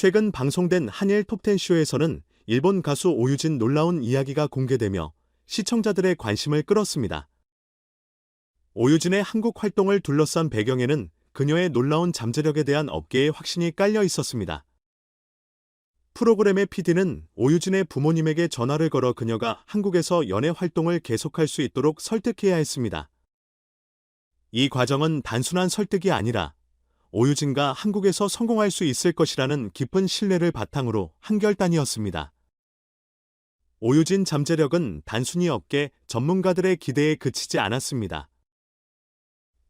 최근 방송된 한일 톱텐 쇼에서는 일본 가수 오유진 놀라운 이야기가 공개되며 시청자들의 관심을 끌었습니다. 오유진의 한국 활동을 둘러싼 배경에는 그녀의 놀라운 잠재력에 대한 업계의 확신이 깔려 있었습니다. 프로그램의 PD는 오유진의 부모님에게 전화를 걸어 그녀가 한국에서 연애 활동을 계속할 수 있도록 설득해야 했습니다. 이 과정은 단순한 설득이 아니라 오유진과 한국에서 성공할 수 있을 것이라는 깊은 신뢰를 바탕으로 한결단이었습니다. 오유진 잠재력은 단순히 업계 전문가들의 기대에 그치지 않았습니다.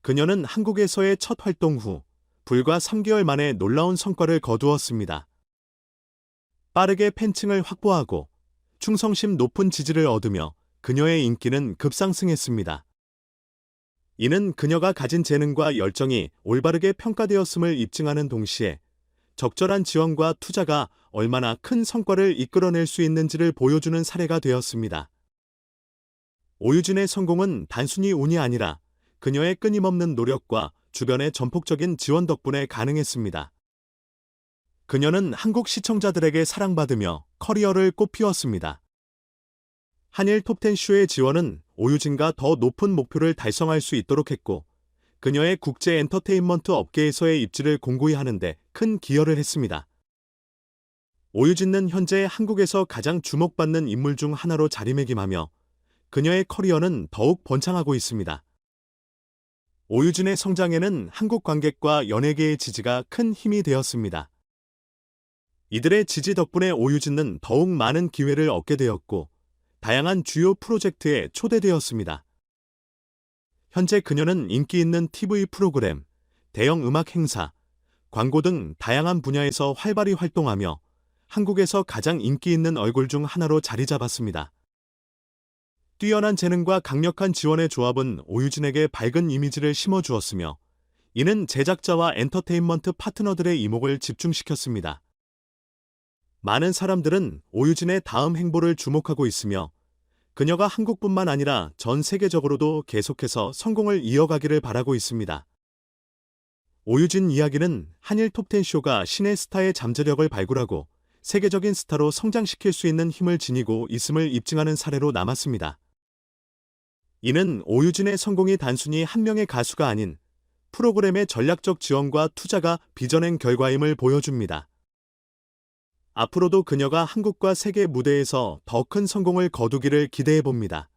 그녀는 한국에서의 첫 활동 후 불과 3개월 만에 놀라운 성과를 거두었습니다. 빠르게 팬층을 확보하고 충성심 높은 지지를 얻으며 그녀의 인기는 급상승했습니다. 이는 그녀가 가진 재능과 열정이 올바르게 평가되었음을 입증하는 동시에 적절한 지원과 투자가 얼마나 큰 성과를 이끌어낼 수 있는지를 보여주는 사례가 되었습니다. 오유진의 성공은 단순히 운이 아니라 그녀의 끊임없는 노력과 주변의 전폭적인 지원 덕분에 가능했습니다. 그녀는 한국 시청자들에게 사랑받으며 커리어를 꽃피웠습니다. 한일 톱텐쇼의 지원은 오유진과 더 높은 목표를 달성할 수 있도록 했고, 그녀의 국제 엔터테인먼트 업계에서의 입지를 공고히 하는데 큰 기여를 했습니다. 오유진은 현재 한국에서 가장 주목받는 인물 중 하나로 자리매김하며 그녀의 커리어는 더욱 번창하고 있습니다. 오유진의 성장에는 한국 관객과 연예계의 지지가 큰 힘이 되었습니다. 이들의 지지 덕분에 오유진은 더욱 많은 기회를 얻게 되었고, 다양한 주요 프로젝트에 초대되었습니다. 현재 그녀는 인기 있는 TV 프로그램, 대형 음악 행사, 광고 등 다양한 분야에서 활발히 활동하며 한국에서 가장 인기 있는 얼굴 중 하나로 자리 잡았습니다. 뛰어난 재능과 강력한 지원의 조합은 오유진에게 밝은 이미지를 심어주었으며 이는 제작자와 엔터테인먼트 파트너들의 이목을 집중시켰습니다. 많은 사람들은 오유진의 다음 행보를 주목하고 있으며 그녀가 한국뿐만 아니라 전 세계적으로도 계속해서 성공을 이어가기를 바라고 있습니다. 오유진 이야기는 한일 톱텐쇼가 신의 스타의 잠재력을 발굴하고 세계적인 스타로 성장시킬 수 있는 힘을 지니고 있음을 입증하는 사례로 남았습니다. 이는 오유진의 성공이 단순히 한 명의 가수가 아닌 프로그램의 전략적 지원과 투자가 빚어낸 결과임을 보여줍니다. 앞으로도 그녀가 한국과 세계 무대에서 더 큰 성공을 거두기를 기대해 봅니다.